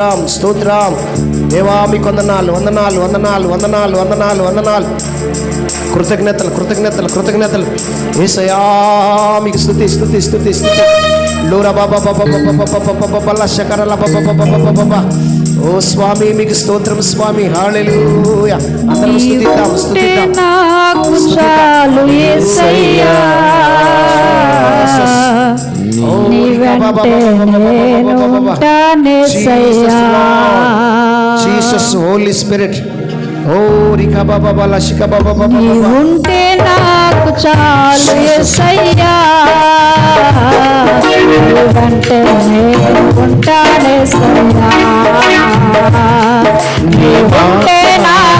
స్తోత్రం, స్తోత్రం దేవా మీకు వందనాలు వందనాలు వందనాలు వందనాలు వందనాలు వందనాలు కృతజ్ఞతలు కృతజ్ఞతలు కృతజ్ఞతలు ఏసయా మీకు స్థుతి స్థుతి స్థుతి స్థుతి లూరా బాబా బాబా బాబా బాబా బాబా బల్ల శకరల బాబా బాబా బాబా బాబా ఓ స్వామి మీకు స్తోత్రం స్వామి హాళెలూయా అందరం స్థుతిద్దాం స్థుతిద్దాం నాకు చాలు యేసయ్యా ఓ నీ బాబా వెంటే బాబా బాబా నేను బాబా బాబా ఉంటానేసయ్యా జీసస్ హోలీ స్పిరిట్ ఓ రికా బాబా బాలా శికా బాబా బాబా నీ ఉంటే నాకు చాలు యేసయ్యా నీ వెంటే నేను ఉంటానేసయ్యా నీ ఉంటే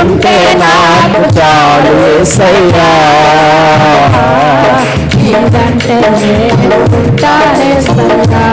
ఉంటే నాకు చాలు యేసయ్యా నీదంటే నేను ఉంటానేసయ్యా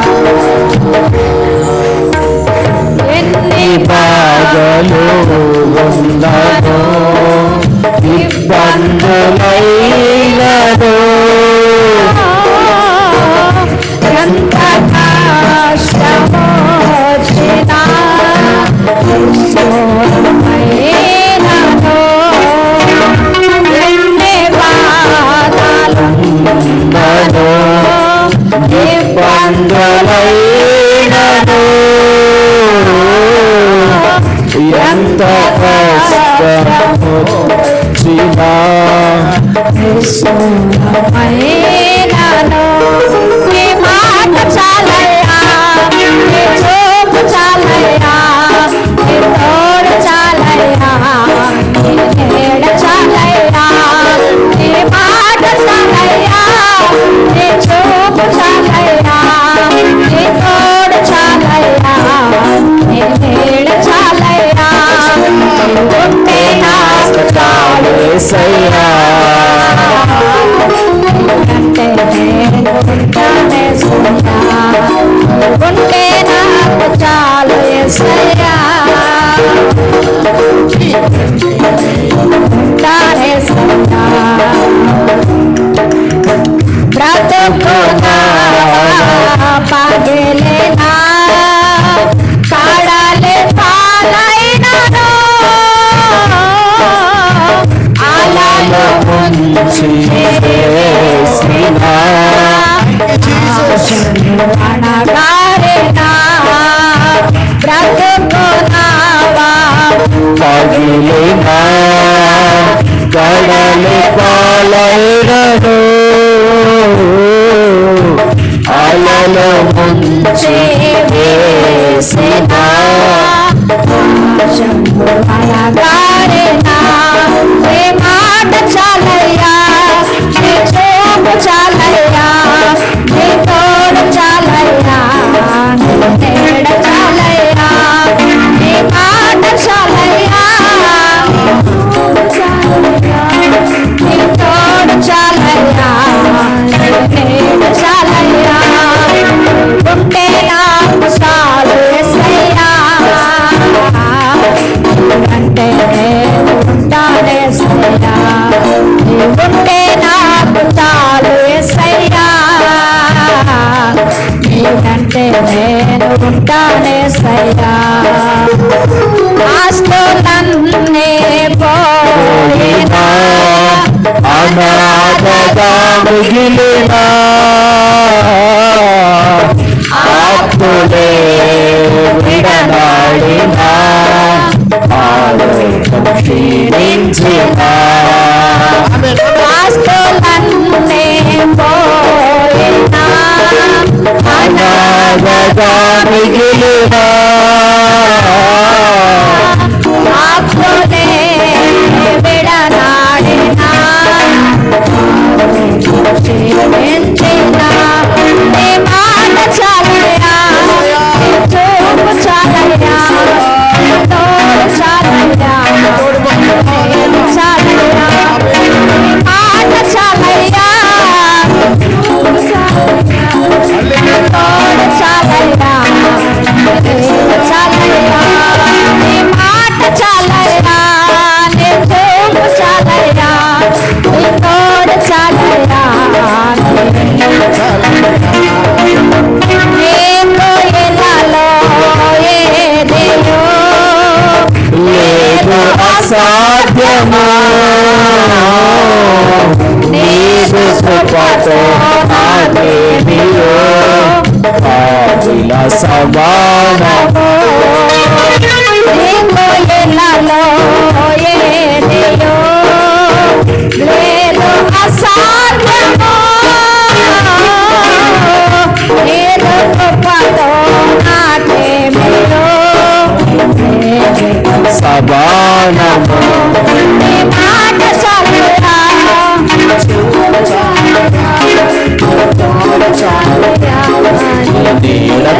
చాలయ్యా నీ చూపు చాలయ్యా. చాలు Give me Gilena.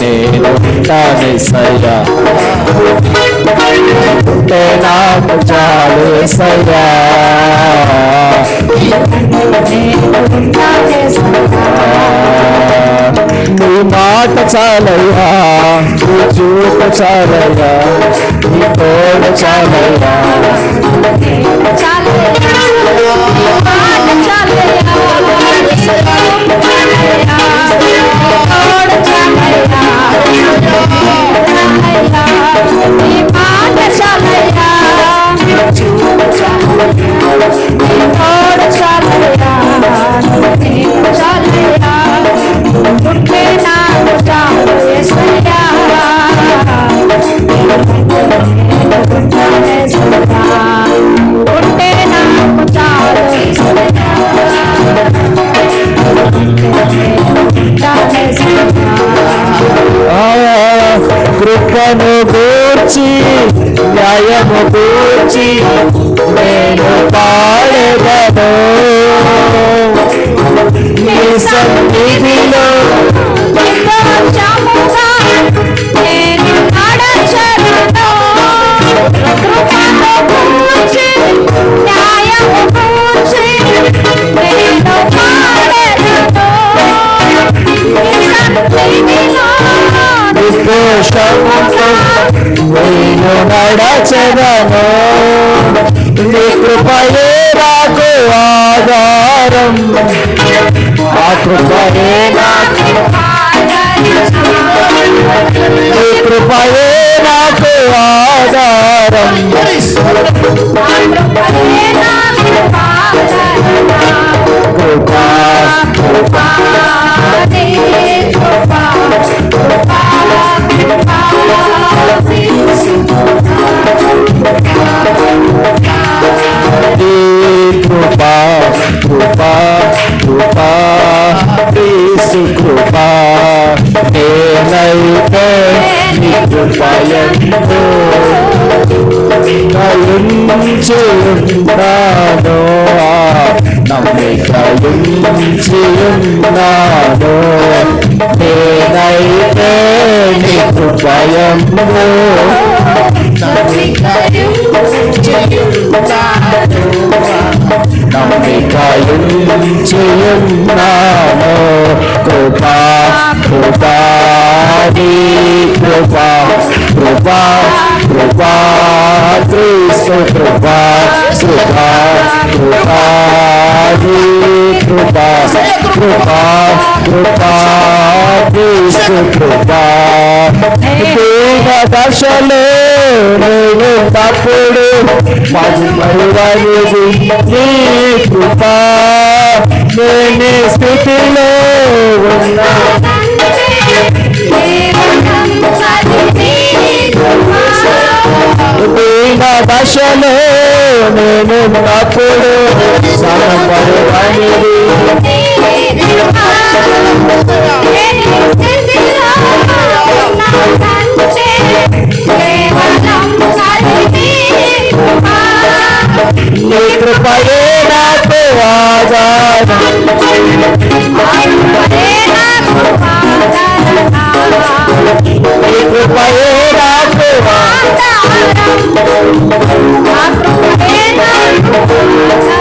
నేను ఉంటానేసయ్యా ఉంటే నాకు చాలు సయ్యా నీ మాట చాలయ్యా. నీ చూప చాలయ్యా నీ తోడు చాలయ్యా. న్యాయము గూర్చి నేను పాడగను నీ సన్నిధిలో నిర్దోషముగా నేను నడచను. నీ కృపయే నాకు ఆధారం ఆ కృపయే నాకు నీ కృపయే నాకు ఆధారం కృపా కృపా కృపా కృప కృప క్రీస్తు కృప నేనైతే నీ కృపయంతో కలుంచి ఉన్నాను నమ్మికయుంచి ఉన్నాను నేనైతే నీ కృపయంతో నమ్మికయుంచియున్నాను కృపా కృపా నీ కృపా కృపా కృపా క్రీస్తు కృపా కృపా కృపా నీ కృపా కృపా కృపా క్రీస్తు కృపా పూర్ణ దశలో నేను తప్పుడు మహిమయుడనిది నీ కృప నేను స్థితిలో ఉన్నా పూర్ణ దశలో నేను తప్పుడు సమపరుడనిది నీ కృపయే నాకు ఆధారం నీ కృపయే నాకు ఆ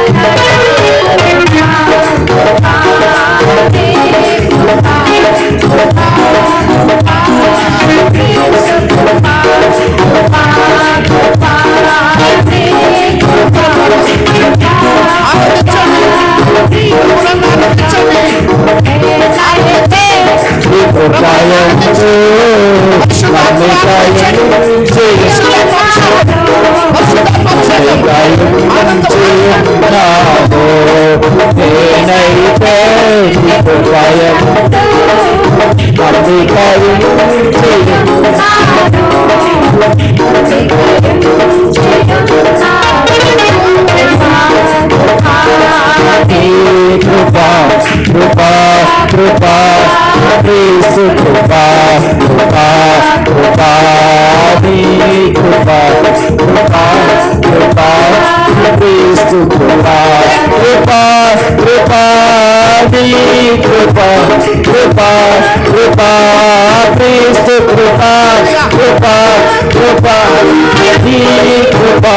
fire. What they call you, Krupa, face to Kripa, Kripa, Kripa, Dili Kripa, Kripa, Kripa, face to Kripa, Kripa, Kripa, Dili Kripa,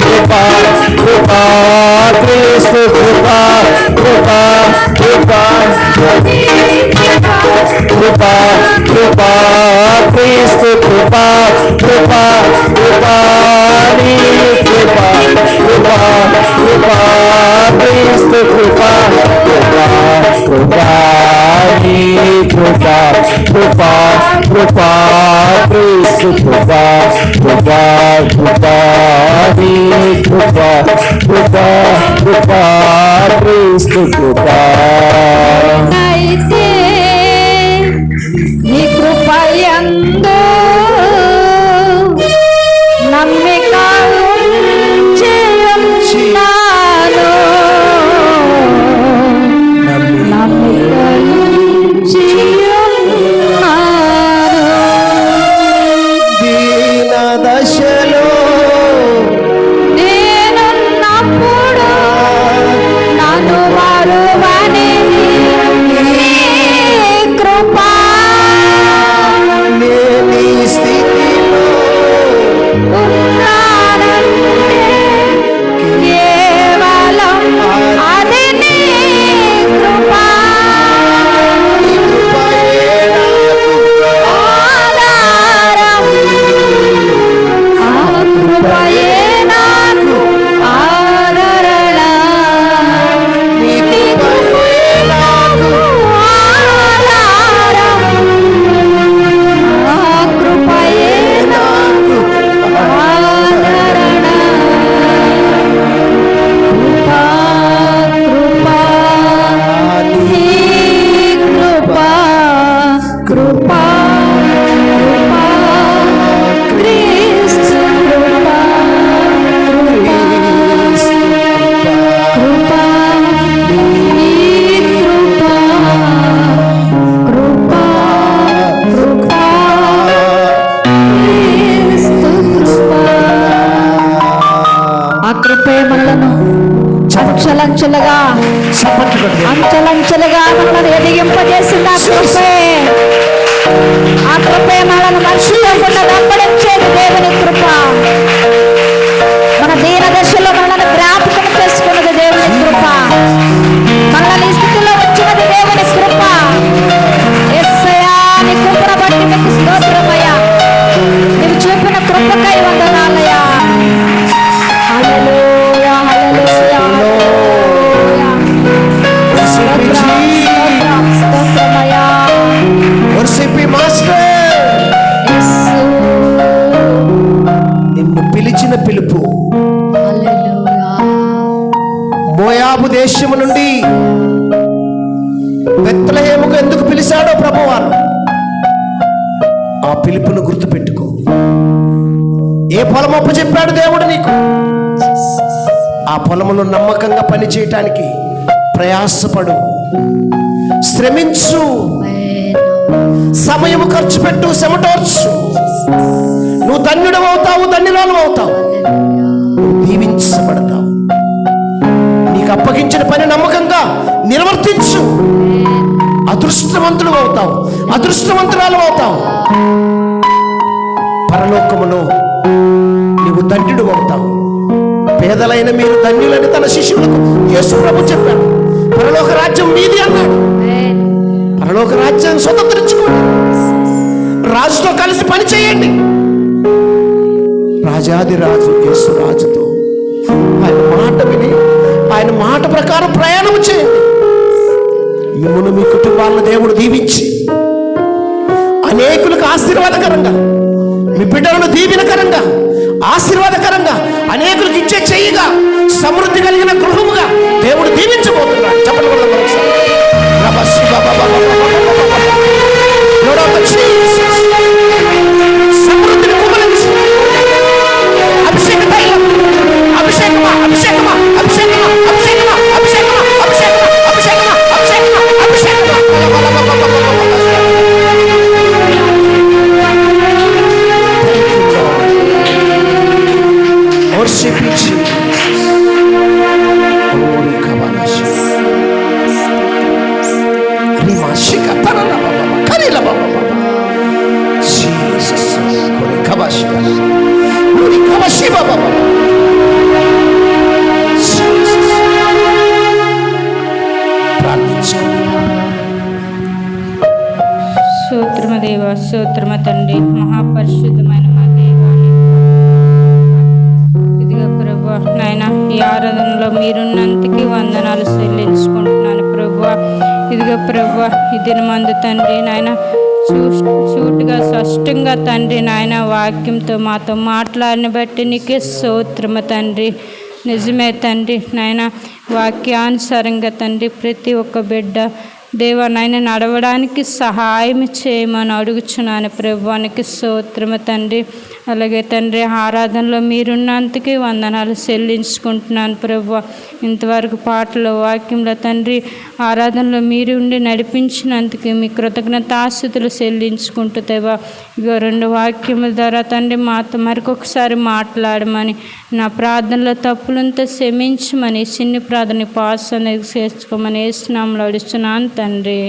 Kripa, Kripa, face to Kripa, Kripa, Kripa, Kripa, Kripa, face to Kripa, Kripa, Kripa, Dili Kripa. కృపా కృపా క్రీస్తు కృపా కృపా కృపా నీ కృపా కృపా కృపా క్రీస్తు కృపా కృపా కృపా నీ కృపా కృపా కృపా క్రీస్తు కృపా. అంచెలంచెలుగా అంచెలంచెలుగా మనల్ని ఎదిగింపజేసింది ఆ కృపే. ఆ కృపే మనల్ని మర్చిపోకుండా దప్పడించేది దేవుని కృప. మన దీన దశలో మనల్ని జ్ఞాపకం చేసుకున్నది దేవుని కృప. మనల్ని స్థితిలో వచ్చినది దేవుని కృప. ఎస్సయా నీ కృపను బట్టి మీకు స్తోత్రమయ్యా. నీవు చూపిన కృపకై వంద ఆ నమ్మకంగా పని చేయటానికి ప్రయాసపడు. శ్రమించు. సమయము ఖర్చు పెట్టు సెమటోర్చు నువ్వు ధన్యుడు అవుతావు ధన్యురాలు అవుతావు. దీవించబడతావు. నీకు అప్పగించిన పని నమ్మకంగా నిర్వర్తించు. అదృష్టవంతుడు అవుతావు అదృష్టవంతురాలు అవుతావు. పరలోకములో నీవు దండ్రుడు అవుతావు. పేదలైన మీరు ధన్యులని తన శిష్యులకు యేసు ప్రభు చెప్పాడు. పరలోక రాజ్యం మీది అన్నాడు. పరలోక రాజ్యాన్ని స్వతంత్రించుకోండి. రాజుతో కలిసి పని చేయండి. రాజాది రాజు యేసు రాజుతో ఆయన మాట విని ఆయన మాట ప్రకారం ప్రయాణం చేయండి. మిమ్మల్ని మీ కుటుంబాలను దేవుడు దీవించి అనేకులకు ఆశీర్వాదకరంగా మీ బిడ్డలను దీవెనకరంగా ఆశీర్వాదకరంగా అనేకులకు ఇచ్చే చెయ్యిగా సమృద్ధి కలిగిన గృహముగా దేవుడు దీవించబోతున్నాడు. చెప్పండి స్తోత్రమ తండ్రి మహాపరిశుద్ధమైన మా దేవ. ఇదిగో ప్రభు నాయన ఈ ఆరాధనలో మీరున్నంతకి వందనాలు చెల్లించుకుంటున్నాను ప్రభు. ఇదిగో ప్రభు ఇది దినమందు తండ్రి నాయన చూ చూటుగా స్పష్టంగా తండ్రి నాయన వాక్యంతో మాతో మాట్లాడిన బట్టి నీకే స్తోత్రమ తండ్రి. నిజమే తండ్రి నాయన వాక్యానుసారంగా తండ్రి ప్రతి ఒక్క బిడ్డ దేవా నాయన నడవడానికి సహాయం చేయమని అడుగుచున్నాను. ప్రభువానికి స్తోత్రము తండ్రి. అలాగే తండ్రి ఆరాధనలో మీరున్నందుకే వందనాలు చెల్లించుకుంటున్నాను ప్రభు ఇంతవరకు పాటలు వాక్యంలో తండ్రి ఆరాధనలో మీరు ఉండి నడిపించినందుకు మీ కృతజ్ఞతాస్థుతులు చెల్లించుకుంటూ దేవా. ఇగో రెండు వాక్యముల ద్వారా తండ్రి మాతో మరికొకసారి మాట్లాడమని నా ప్రార్థనలో తప్పులంతా క్షమించమని చిన్ని ప్రార్థన పాస్ అనేది చేసుకోమని వేస్తున్నాము అడుస్తున్నాను తండ్రి.